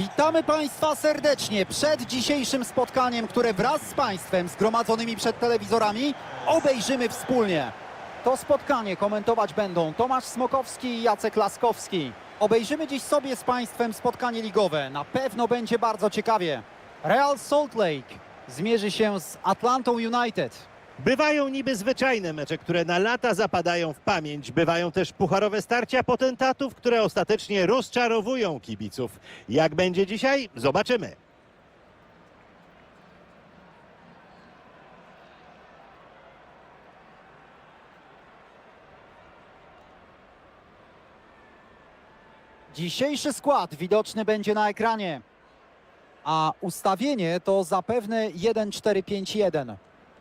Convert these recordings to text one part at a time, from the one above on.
Witamy Państwa serdecznie przed dzisiejszym spotkaniem, które wraz z Państwem zgromadzonymi przed telewizorami obejrzymy wspólnie. To spotkanie komentować będą Tomasz Smokowski i Jacek Laskowski. Obejrzymy dziś sobie z Państwem spotkanie ligowe. Na pewno będzie bardzo ciekawie. Real Salt Lake zmierzy się z Atlantą United. Bywają niby zwyczajne mecze, które na lata zapadają w pamięć. Bywają też pucharowe starcia potentatów, które ostatecznie rozczarowują kibiców. Jak będzie dzisiaj? Zobaczymy. Dzisiejszy skład widoczny będzie na ekranie, a ustawienie to zapewne 1-4-5-1.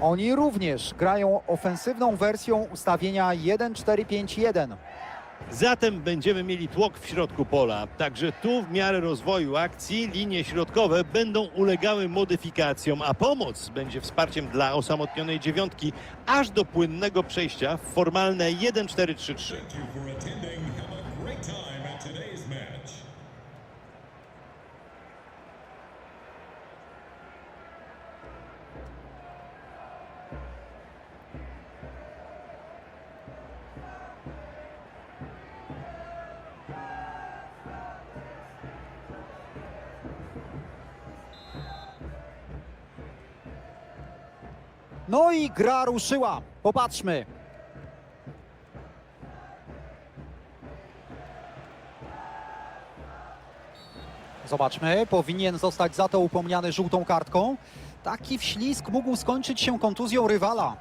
Oni również grają ofensywną wersją ustawienia 1-4-5-1. Zatem będziemy mieli tłok w środku pola. Także tu w miarę rozwoju akcji linie środkowe będą ulegały modyfikacjom, a pomoc będzie wsparciem dla osamotnionej dziewiątki aż do płynnego przejścia w formalne 1-4-3-3. No i gra ruszyła. Popatrzmy. Zobaczmy, powinien zostać za to upomniany żółtą kartką. Taki wślizg mógł skończyć się kontuzją rywala.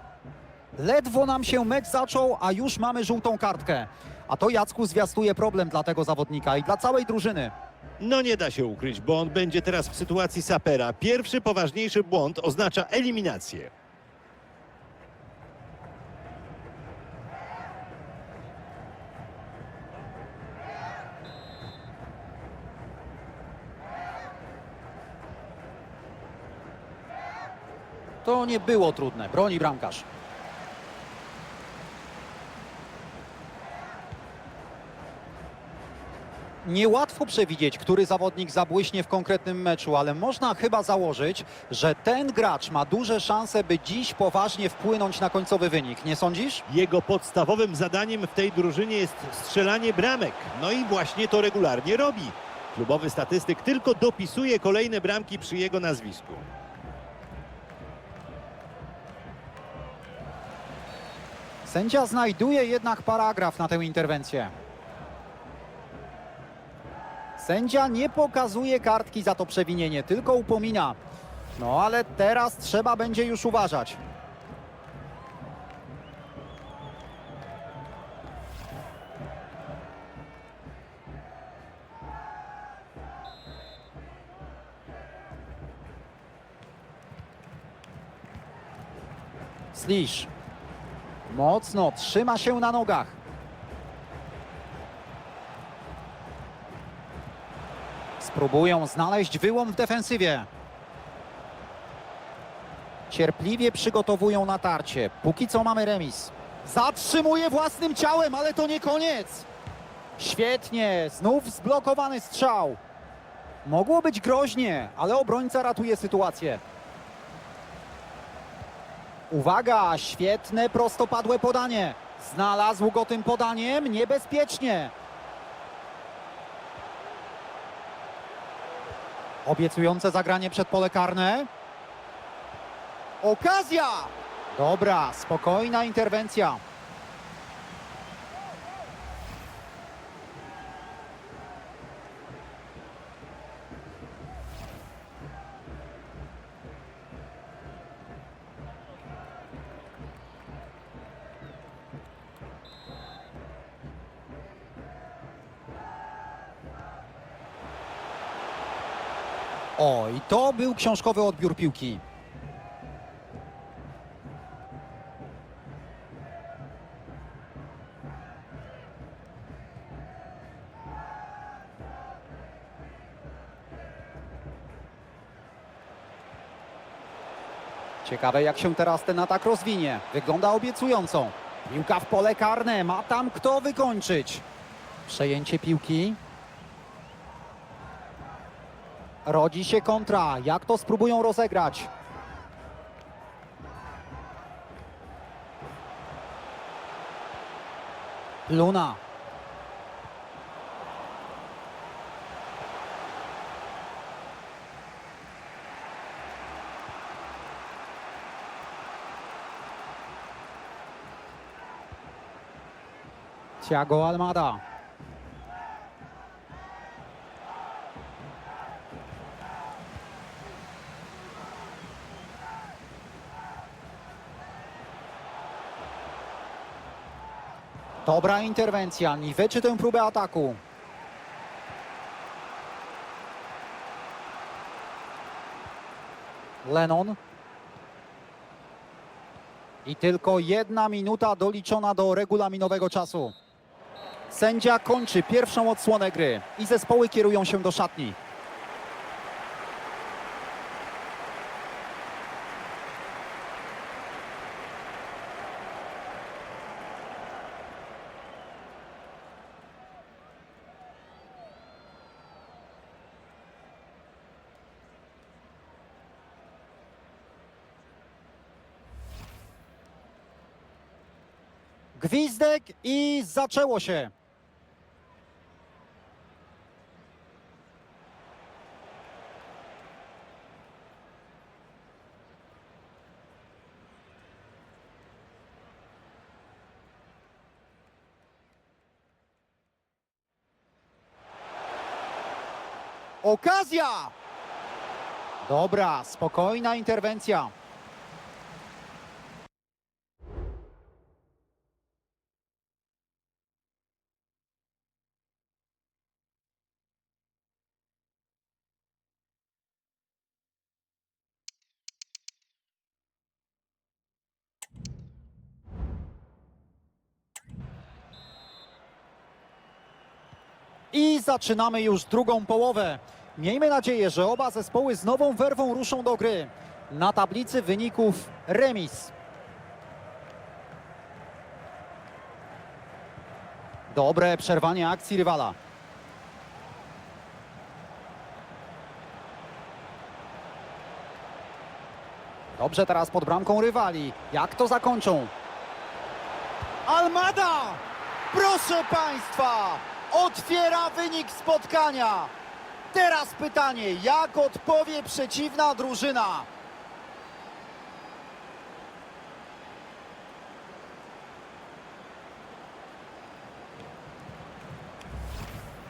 Ledwo nam się mecz zaczął, a już mamy żółtą kartkę. A to Jacku zwiastuje problem dla tego zawodnika i dla całej drużyny. No nie da się ukryć, bo on będzie teraz w sytuacji sapera. Pierwszy poważniejszy błąd oznacza eliminację. To nie było trudne, broni bramkarz. Niełatwo przewidzieć, który zawodnik zabłyśnie w konkretnym meczu, ale można chyba założyć, że ten gracz ma duże szanse, by dziś poważnie wpłynąć na końcowy wynik. Nie sądzisz? Jego podstawowym zadaniem w tej drużynie jest strzelanie bramek. No i właśnie to regularnie robi. Klubowy statystyk tylko dopisuje kolejne bramki przy jego nazwisku. Sędzia znajduje jednak paragraf na tę interwencję. Sędzia nie pokazuje kartki za to przewinienie, tylko upomina. No ale teraz trzeba będzie już uważać. Slisz. Mocno trzyma się na nogach. Spróbują znaleźć wyłom w defensywie. Cierpliwie przygotowują natarcie. Póki co mamy remis. Zatrzymuje własnym ciałem, ale to nie koniec. Świetnie, znów zblokowany strzał. Mogło być groźnie, ale obrońca ratuje sytuację. Uwaga, świetne prostopadłe podanie. Znalazł go tym podaniem niebezpiecznie. Obiecujące zagranie przed pole karne. Okazja! Dobra, spokojna interwencja. O, i to był książkowy odbiór piłki. Ciekawe jak się teraz ten atak rozwinie. Wygląda obiecująco. Piłka w pole karne, ma tam kto wykończyć. Przejęcie piłki. Rodzi się kontra. Jak to spróbują rozegrać? Luna. Thiago Almada. Dobra interwencja, niweczy tę próbę ataku. Lennon. I tylko jedna minuta doliczona do regulaminowego czasu. Sędzia kończy pierwszą odsłonę gry i zespoły kierują się do szatni. Gwizdek i zaczęło się. Okazja! Dobra, spokojna interwencja. I zaczynamy już drugą połowę. Miejmy nadzieję, że oba zespoły z nową werwą ruszą do gry. Na tablicy wyników remis. Dobre przerwanie akcji rywala. Dobrze teraz pod bramką rywali. Jak to zakończą? Almada! Proszę Państwa! Otwiera wynik spotkania. Teraz pytanie, jak odpowie przeciwna drużyna?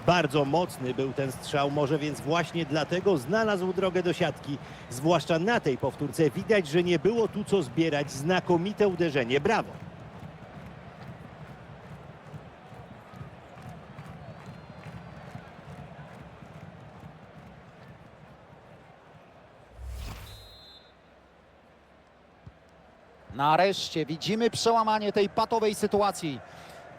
Bardzo mocny był ten strzał, może więc właśnie dlatego znalazł drogę do siatki. Zwłaszcza na tej powtórce widać, że nie było tu co zbierać. Znakomite uderzenie. Brawo! Nareszcie widzimy przełamanie tej patowej sytuacji.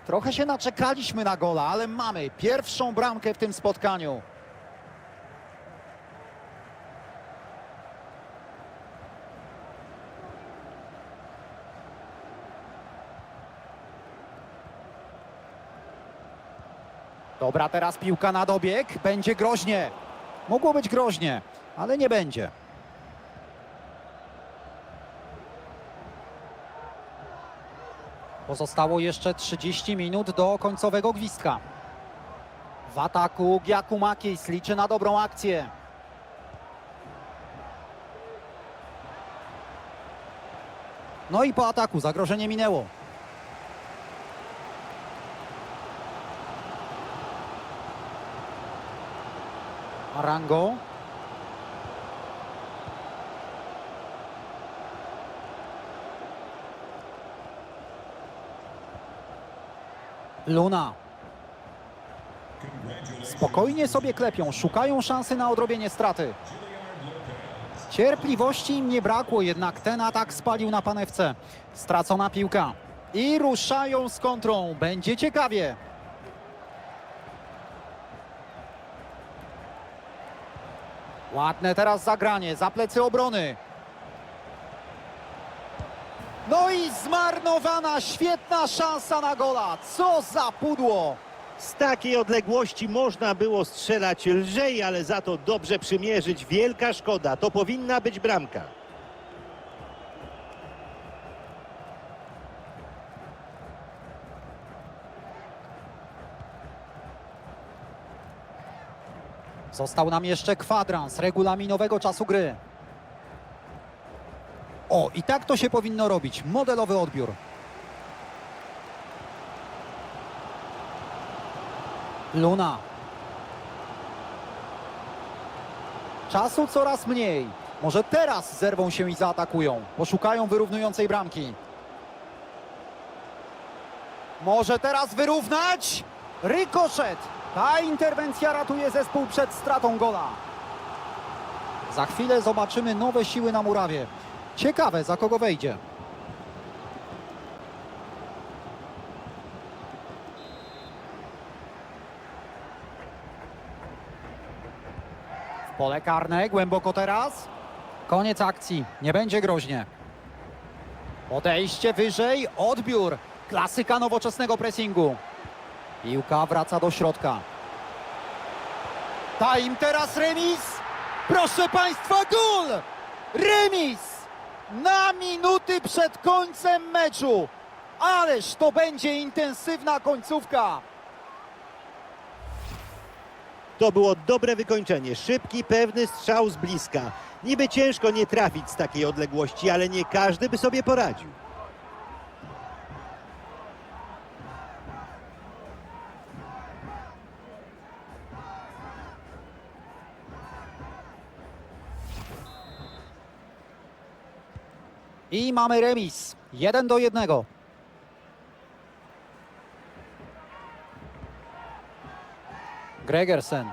Trochę się naczekaliśmy na gola, ale mamy pierwszą bramkę w tym spotkaniu. Dobra, teraz piłka na dobieg. Będzie groźnie. Mogło być groźnie, ale nie będzie. Pozostało jeszcze 30 minut do końcowego gwizdka. W ataku Giacomakis liczy na dobrą akcję. No i po ataku zagrożenie minęło. Arango. Luna. Spokojnie sobie klepią, szukają szansy na odrobienie straty. Cierpliwości im nie brakło, jednak ten atak spalił na panewce. Stracona piłka. I ruszają z kontrą. Będzie ciekawie. Ładne teraz zagranie, za plecy obrony. No i zmarnowana świetna szansa na gola. Co za pudło! Z takiej odległości można było strzelać lżej, ale za to dobrze przymierzyć. Wielka szkoda. To powinna być bramka. Został nam jeszcze kwadrans regulaminowego czasu gry. O, i tak to się powinno robić. Modelowy odbiór. Luna. Czasu coraz mniej. Może teraz zerwą się i zaatakują. Poszukają wyrównującej bramki. Może teraz wyrównać? Rykoszet. Ta interwencja ratuje zespół przed stratą gola. Za chwilę zobaczymy nowe siły na murawie. Ciekawe, za kogo wejdzie. W pole karne, głęboko teraz. Koniec akcji, nie będzie groźnie. Podejście wyżej, odbiór. Klasyka nowoczesnego pressingu. Piłka wraca do środka. Time teraz remis. Proszę Państwa, gol! Remis! Na minuty przed końcem meczu. Ależ to będzie intensywna końcówka. To było dobre wykończenie. Szybki, pewny strzał z bliska. Niby ciężko nie trafić z takiej odległości, ale nie każdy by sobie poradził. I mamy remis. Jeden do jednego. Gregersen.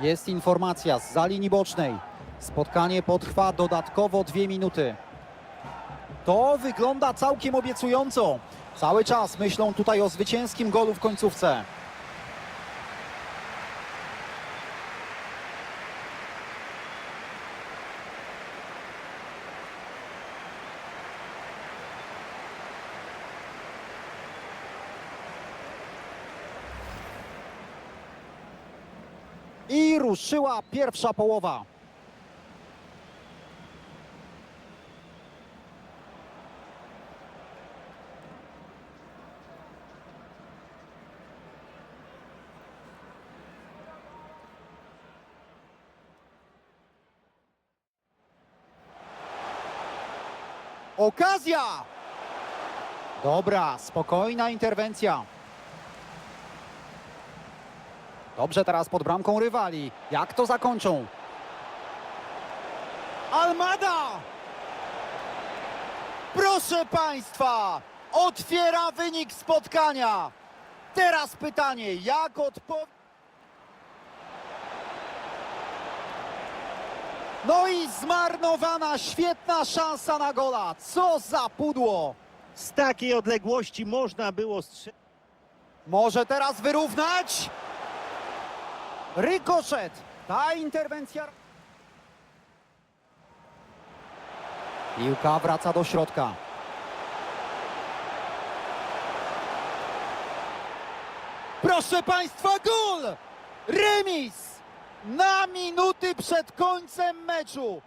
Jest informacja z za linii bocznej. Spotkanie potrwa dodatkowo dwie minuty. To wygląda całkiem obiecująco. Cały czas myślą tutaj o zwycięskim golu w końcówce. I ruszyła pierwsza połowa. Okazja! Dobra, spokojna interwencja. Dobrze teraz pod bramką rywali. Jak to zakończą? Almada! Proszę Państwa! Otwiera wynik spotkania. Teraz pytanie, jak odpowiedzieć? No i zmarnowana świetna szansa na gola. Co za pudło! Z takiej odległości można było strzelać. Może teraz wyrównać? Rykoszet. Ta interwencja. Piłka wraca do środka. Proszę Państwa, gol! Remis! Na minuty przed końcem meczu.